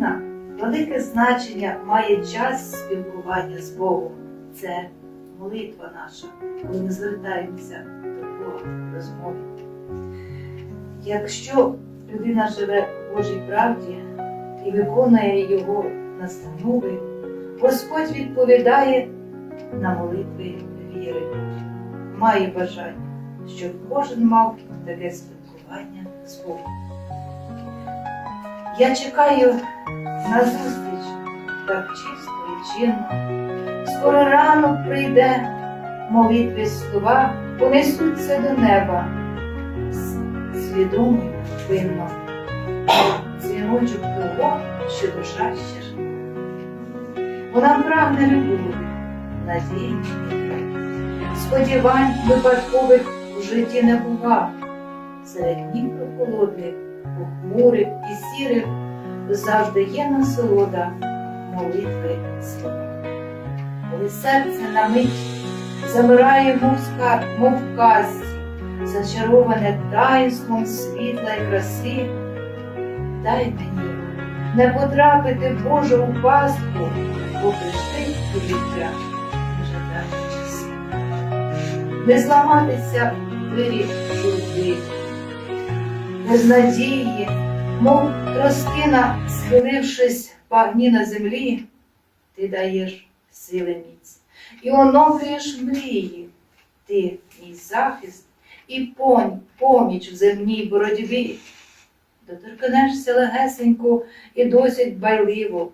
людина велике значення має час спілкування з Богом. Це молитва наша, коли ми звертаємося до Бога в розмові. Якщо людина живе в Божій правді і виконує його настанови, Господь відповідає на молитви віри. Має бажання, щоб кожен мав таке спілкування з Богом. Я чекаю на зустріч так чисто і чинно. Скоро ранок прийде, молитви слова понесуться до неба. С- Свідомий винно, дзвіночок того, що душа ще живе. Вона прагне любові, надії, сподівань випадкових у житті не бува. Серед днів прохолодних, похмурих і сірих завжди є насолода молитви слова. Коли серце на мить замирає, скарб, мов казці, зачароване таїнством світла й краси, дай мені не потрапити в Божу у пастку, бо прийшли до життя часи. Не зламатися в двері журби, без надії, мов тростина, схилившись в пагні на землі, ти даєш сили міць і оновлюєш мрії, ти мій захист і понь, поміч в земній боротьбі. Доторкнешся легесенько і досить байливо,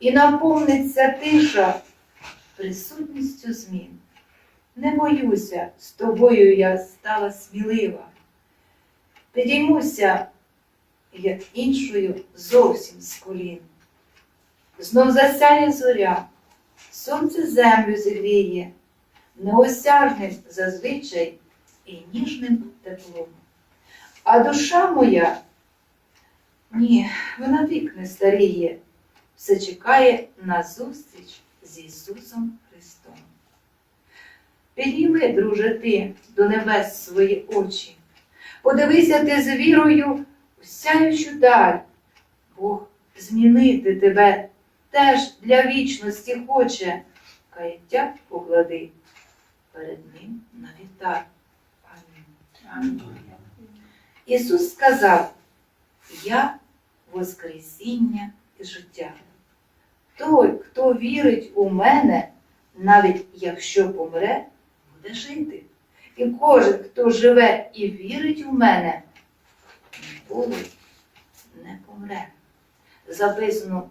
і наповниться тиша присутністю змін. Не боюся, з тобою я стала смілива. Підіймуся, як іншою зовсім з колін. Знов засяє зоря, сонце землю зігріє, неосяжним зазвичай і ніжним теплом. А душа моя, ні, вона вік не старіє, все чекає на зустріч з Ісусом Христом. Підійми, друже, ти до небес свої очі, подивися ти з вірою в сяючу даль. Бог змінити тебе теж для вічності хоче, каяття поклади перед ним на вітар. Амінь. Ісус сказав, Я Воскресіння і життя. Той, хто вірить у мене, навіть якщо помре, буде жити. І кожен, хто живе і вірить у мене, ніколи не помре. Записано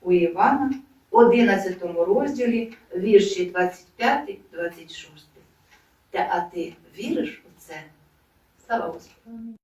у Івана, в 11 розділі, вірші 25-26. Та а ти віриш у це? Слава Господу!